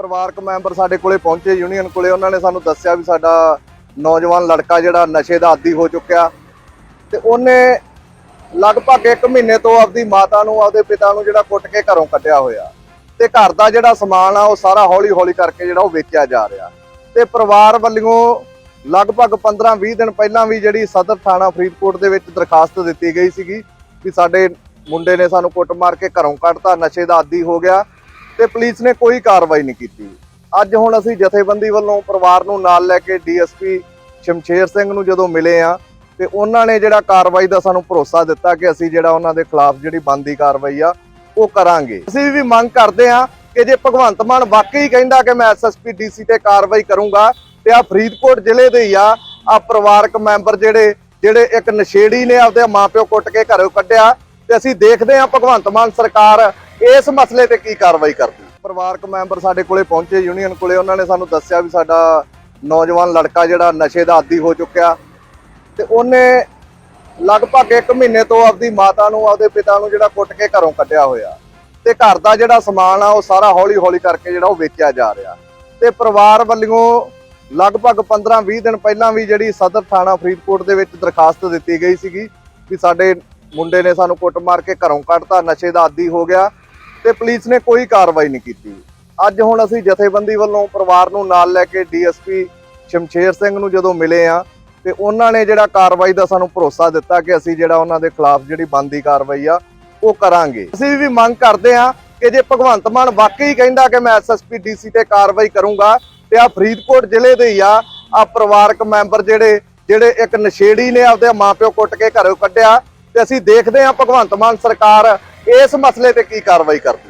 ਪਰਿਵਾਰਕ ਮੈਂਬਰ ਸਾਡੇ ਕੋਲੇ ਪਹੁੰਚੇ ਯੂਨੀਅਨ ਕੋਲੇ, ਉਹਨਾਂ ਨੇ ਸਾਨੂੰ ਦੱਸਿਆ ਵੀ ਸਾਡਾ ਨੌਜਵਾਨ ਲੜਕਾ ਜਿਹੜਾ ਨਸ਼ੇ ਦਾ ਆਦੀ ਹੋ ਚੁੱਕਿਆ। ਤੇ ਉਹਨੇ ਲਗਭਗ 1 ਮਹੀਨੇ ਤੋਂ ਆਪਦੀ ਮਾਤਾ ਨੂੰ, ਆਪਦੇ ਪਿਤਾ ਨੂੰ ਜਿਹੜਾ ਕੁੱਟ ਕੇ ਘਰੋਂ ਕੱਢਿਆ ਹੋਇਆ। ਤੇ ਘਰ ਦਾ ਜਿਹੜਾ ਸਮਾਨ ਆ, ਉਹ ਸਾਰਾ ਹੌਲੀ ਹੌਲੀ ਕਰਕੇ ਜਿਹੜਾ ਉਹ ਵੇਚਿਆ ਜਾ ਰਿਹਾ। ਤੇ ਪਰਿਵਾਰ ਵੱਲੋਂ ਲਗਭਗ 15-20 ਦਿਨ ਪਹਿਲਾਂ ਵੀ ਜਿਹੜੀ ਸਦਰ ਥਾਣਾ ਫਰੀਦਕੋਟ ਦੇ ਵਿੱਚ ਦਰਖਾਸਤ ਦਿੱਤੀ ਗਈ ਸੀਗੀ ਵੀ ਸਾਡੇ ਮੁੰਡੇ ਨੇ ਸਾਨੂੰ ਕੁੱਟ ਮਾਰ ਕੇ ਘਰੋਂ ਕੱਢਤਾ, ਨਸ਼ੇ ਦਾ ਆਦੀ ਹੋ ਗਿਆ। ਤੇ ਪੁਲਿਸ ਨੇ ਕੋਈ ਕਾਰਵਾਈ ਨਹੀਂ ਕੀਤੀ। ਅੱਜ ਹੁਣ ਅਸੀਂ ਜਥੇਬੰਦੀ ਵੱਲੋਂ ਪਰਿਵਾਰ ਨੂੰ ਨਾਲ ਲੈ ਕੇ ਡੀਐਸਪੀ ਸ਼ਮਸ਼ੇਰ ਸਿੰਘ ਨੂੰ ਜਦੋਂ ਮਿਲੇ ਆ ਤੇ ਉਹਨਾਂ ਨੇ ਜਿਹੜਾ ਕਾਰਵਾਈ ਦਾ ਸਾਨੂੰ ਭਰੋਸਾ ਦਿੱਤਾ ਕਿ ਅਸੀਂ ਜਿਹੜਾ ਉਹਨਾਂ ਦੇ ਖਿਲਾਫ ਜਿਹੜੀ ਬੰਦੀ ਕਾਰਵਾਈ ਆ, ਉਹ ਕਰਾਂਗੇ। ਅਸੀਂ ਵੀ ਮੰਗ ਕਰਦੇ ਆ ਕਿ ਜੇ ਭਗਵੰਤ ਮਾਨ ਵਾਕਈ ਕਹਿੰਦਾ ਕਿ ਮੈਂ ਐਸਐਸਪੀ ਡੀਸੀ ਤੇ ਕਾਰਵਾਈ ਕਰੂੰਗਾ ਤੇ ਆ ਫਰੀਦਕੋਟ ਜ਼ਿਲ੍ਹੇ ਦੇ ਹੀ ਆ ਆ ਪਰਿਵਾਰਕ ਮੈਂਬਰ ਜਿਹੜੇ ਜਿਹੜੇ ਇੱਕ ਨਸ਼ੇੜੀ ਨੇ ਆਪਦੇ ਮਾਪਿਓ ਕੁੱਟ ਕੇ ਘਰੋਂ ਕੱਢਿਆ ਤੇ ਅਸੀਂ ਦੇਖਦੇ ਹਾਂ ਭਗਵੰਤ ਮਾਨ ਸਰਕਾਰ ਇਸ ਮਸਲੇ ਤੇ ਕੀ ਕਾਰਵਾਈ ਕਰਦੀ। ਪਰਿਵਾਰਕ ਮੈਂਬਰ ਸਾਡੇ ਕੋਲੇ ਪਹੁੰਚੇ ਯੂਨੀਅਨ ਕੋਲੇ, ਉਹਨਾਂ ਨੇ ਸਾਨੂੰ ਦੱਸਿਆ ਵੀ ਸਾਡਾ ਨੌਜਵਾਨ ਲੜਕਾ ਜਿਹੜਾ ਨਸ਼ੇ ਦਾ ਆਦੀ ਹੋ ਚੁੱਕਿਆ। ਤੇ ਉਹਨੇ ਲਗਭਗ 1 ਮਹੀਨੇ ਤੋਂ ਆਪਦੀ ਮਾਤਾ ਨੂੰ, ਆਪਦੇ ਪਿਤਾ ਨੂੰ ਜਿਹੜਾ ਕੁੱਟ ਕੇ ਘਰੋਂ ਕੱਢਿਆ ਹੋਇਆ। ਤੇ ਘਰ ਦਾ ਜਿਹੜਾ ਸਮਾਨ ਆ, ਉਹ ਸਾਰਾ ਹੌਲੀ ਹੌਲੀ ਕਰਕੇ ਜਿਹੜਾ ਉਹ ਵੇਚਿਆ ਜਾ ਰਿਹਾ। ਤੇ ਪਰਿਵਾਰ ਵੱਲੋਂ ਲਗਭਗ 15-20 ਦਿਨ ਪਹਿਲਾਂ ਵੀ ਜਿਹੜੀ ਸਦਰ ਥਾਣਾ ਫਰੀਦਕੋਟ ਦੇ ਵਿੱਚ ਦਰਖਾਸਤ ਦਿੱਤੀ ਗਈ ਸੀਗੀ ਵੀ ਸਾਡੇ ਮੁੰਡੇ ਨੇ ਸਾਨੂੰ ਕੁੱਟ ਮਾਰ ਕੇ ਘਰੋਂ ਕੱਢਤਾ, ਨਸ਼ੇ ਦਾ ਆਦੀ ਹੋ ਗਿਆ ਤੇ ਪੁਲਿਸ ਨੇ ਕੋਈ ਕਾਰਵਾਈ ਨਹੀਂ ਕੀਤੀ। ਅੱਜ ਹੁਣ ਅਸੀਂ ਜਥੇਬੰਦੀ ਵੱਲੋਂ ਪਰਿਵਾਰ ਨੂੰ ਨਾਲ ਲੈ ਕੇ ਡੀਐਸਪੀ ਸ਼ਮਸ਼ੇਰ ਸਿੰਘ ਨੂੰ ਜਦੋਂ ਮਿਲੇ ਆ, ਤੇ ਉਹਨਾਂ ਨੇ ਜਿਹੜਾ ਕਾਰਵਾਈ ਦਾ ਸਾਨੂੰ ਭਰੋਸਾ ਦਿੱਤਾ ਕਿ ਅਸੀਂ ਜਿਹੜਾ ਉਹਨਾਂ ਦੇ ਖਿਲਾਫ ਜਿਹੜੀ ਬੰਦੀ ਕਾਰਵਾਈ ਆ, ਉਹ ਕਰਾਂਗੇ। ਅਸੀਂ ਵੀ ਮੰਗ ਕਰਦੇ ਆ ਕਿ ਜੇ ਭਗਵੰਤ ਮਾਨ ਵਾਕਈ ਕਹਿੰਦਾ ਕਿ ਮੈਂ ਐਸਐਸਪੀ ਡੀਸੀ ਤੇ ਕਾਰਵਾਈ ਕਰੂੰਗਾ, ਤੇ ਆ ਫਰੀਦਕੋਟ ਜ਼ਿਲ੍ਹੇ ਦੇ ਹੀ ਆ ਆ ਪਰਿਵਾਰਕ ਮੈਂਬਰ ਜਿਹੜੇ ਜਿਹੜੇ ਇੱਕ ਨਸ਼ੇੜੀ ਨੇ ਆਪਦੇ ਮਾਪਿਓ ਕੁੱਟ ਕੇ ਘਰੋਂ ਕੱਢਿਆ ਤੇ ਅਸੀਂ ਦੇਖਦੇ ਹਾਂ ਭਗਵੰਤ ਮਾਨ ਸਰਕਾਰ ਇਸ ਮਸਲੇ ਤੇ ਕੀ ਕਾਰਵਾਈ ਕਰਦੀ